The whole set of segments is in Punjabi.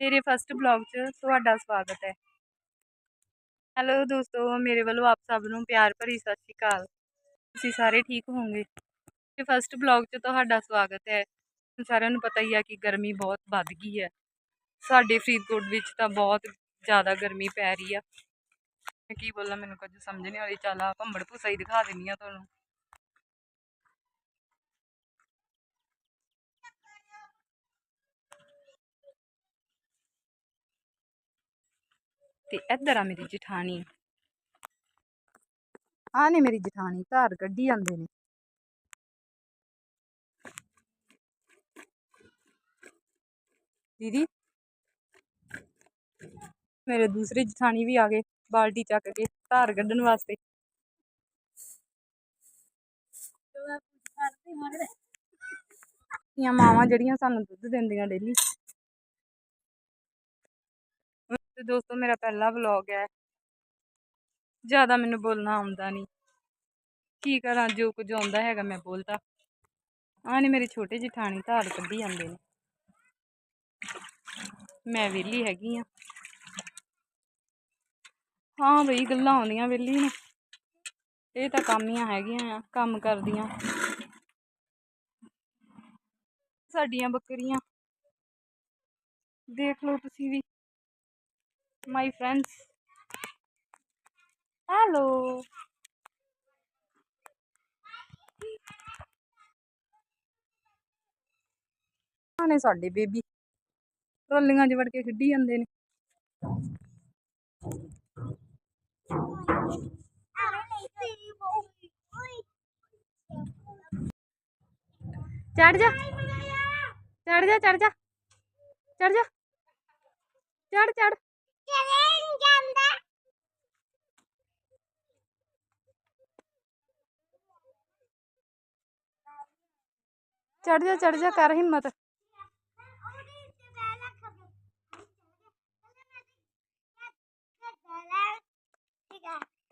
ਮੇਰੇ ਫਸਟ ਬਲੌਗ 'ਚ ਤੁਹਾਡਾ ਸਵਾਗਤ ਹੈ। ਹੈਲੋ ਦੋਸਤੋ, ਮੇਰੇ ਵੱਲੋਂ ਆਪ ਸਭ ਨੂੰ ਪਿਆਰ ਭਰੀ ਸਤਿ ਸ਼੍ਰੀ ਅਕਾਲ। ਤੁਸੀਂ ਸਾਰੇ ਠੀਕ ਹੋਵੋਗੇ? ਤੇ ਫਸਟ ਬਲੌਗ 'ਚ ਤੁਹਾਡਾ ਸਵਾਗਤ ਹੈ। ਸਾਰਿਆਂ ਨੂੰ ਪਤਾ ਹੀ ਆ ਕਿ ਗਰਮੀ ਬਹੁਤ ਵੱਧ ਗਈ ਹੈ। ਸਾਡੇ ਫਰੀਦਕੋਟ ਵਿੱਚ ਤਾਂ ਬਹੁਤ ਜ਼ਿਆਦਾ ਗਰਮੀ ਪੈ ਰਹੀ ਆ। ਮੈਂ ਕੀ ਬੋਲਾਂ, ਮੈਨੂੰ ਕੁਝ ਸਮਝ ਨਹੀਂ ਆ ਰਹੀ। ਚੱਲ ਆ ਭੰਬੜ ਭੂਸਾ ਹੀ ਦਿਖਾ ਦਿੰਨੀ ਆ ਤੁਹਾਨੂੰ। ਤੇ ਇੱਧਰ ਆ ਮੇਰੀ ਜਠਾਣੀ। ਆ ਨੇ ਮੇਰੀ ਜਠਾਣੀ ਧਾਰ ਕੱਢੀ ਜਾਂਦੇ ਨੇ। ਦੀਦੀ? ਮੇਰੇ ਦੂਸਰੇ ਜਠਾਣੀ ਵੀ ਆ ਗਏ ਬਾਲਟੀ ਚੱਕ ਕੇ ਧਾਰ ਕੱਢਣ ਵਾਸਤੇ। ਇਹ ਮਾਵਾਂ ਜਿਹੜੀਆਂ ਸਾਨੂੰ ਦੁੱਧ ਦਿੰਦੀਆਂ ਡੇਲੀ। ਤੇ ਦੋਸਤੋ, ਮੇਰਾ ਪਹਿਲਾ ਵਲੌਗ ਹੈ। ਜ਼ਿਆਦਾ ਮੈਨੂੰ ਬੋਲਣਾ ਆਉਂਦਾ ਨਹੀਂ। ਕੀ ਕਰਾਂ, ਜੋ ਕੁਝ ਆਉਂਦਾ ਹੈਗਾ ਮੈਂ ਬੋਲਦਾ। ਆਹ ਨੇ ਮੇਰੇ ਛੋਟੇ ਜਠਾਣੀ ਧਾਰ ਕੱਢੀ ਜਾਂਦੇ ਨੇ। ਮੈਂ ਵਿਹਲੀ ਹੈਗੀ ਆ। ਹਾਂ ਬਈ, ਗੱਲਾਂ ਆਉਂਦੀਆਂ ਵਿਹਲੀ ਨੂੰ। ਇਹ ਤਾਂ ਕਾਮੀਆਂ ਹੈਗੀਆਂ ਆ, ਕੰਮ ਕਰਦੀਆਂ। ਸਾਡੀਆਂ ਬੱਕਰੀਆਂ। ਦੇਖ ਲਓ ਤੁਸੀਂ ਵੀ। ਮਾਈ ਫਰੈਂਡਸ ਹੈਲੋ ਆਹ ਸਾਡੇ ਬੇਬੀ। ਟਰਾਲੀਆਂ 'ਚ ਵੜ ਕੇ ਖੇਡੀ ਜਾਂਦੇ ਨੇ। ਚੜ ਜਾ। ਚੜ ਜਾ ਚੜ ਜਾ। ਚੜ ਜਾ। ਚੜ ਚੜ ਚੜ ਜਾ ਚੜ ਜਾ ਕਰ ਹਿੰਮਤ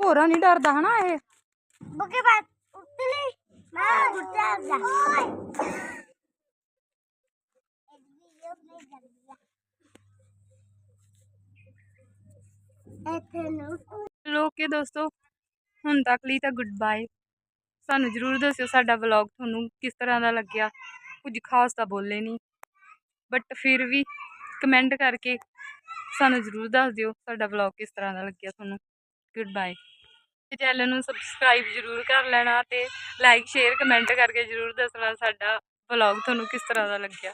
ਭੋਰਾ ਨਹੀਂ ਡਰਦਾ ਹਨਾ ਇਹ ਬੁਕੇ ਬਾਤ ਉਤਲੀ ਮੈਂ ਗੁੱਟਾ ਜਾ ਇੱਥੇ ਨੂੰ ਚਲੋ ਦੋਸਤੋ, ਹੁਣ ਤੱਕ ਲਈ ਤਾਂ ਗੁੱਡ ਬਾਏ ਸਾਨੂੰ ਜਰੂਰ ਦੱਸਿਓ ਸਾਡਾ ਵਲੌਗ ਤੁਹਾਨੂੰ ਕਿਸ ਤਰ੍ਹਾਂ ਦਾ ਲੱਗਿਆ। ਕੁਝ ਖਾਸ ਤਾਂ ਬੋਲੇ ਨਹੀਂ ਬਟ ਫਿਰ ਵੀ ਕਮੈਂਟ ਕਰਕੇ ਸਾਨੂੰ ਜਰੂਰ ਦੱਸ ਦਿਓ ਸਾਡਾ ਵਲੌਗ ਕਿਸ ਤਰ੍ਹਾਂ ਦਾ ਲੱਗਿਆ ਤੁਹਾਨੂੰ। ਗੁੱਡ ਬਾਏ ਤੇ ਚੈਨਲ ਨੂੰ ਸਬਸਕ੍ਰਾਈਬ ਜਰੂਰ ਕਰ ਲੈਣਾ ਤੇ ਲਾਈਕ ਸ਼ੇਅਰ ਕਮੈਂਟ ਕਰਕੇ ਜਰੂਰ ਦੱਸਣਾ ਸਾਡਾ ਵਲੌਗ ਤੁਹਾਨੂੰ ਕਿਸ ਤਰ੍ਹਾਂ ਦਾ ਲੱਗਿਆ।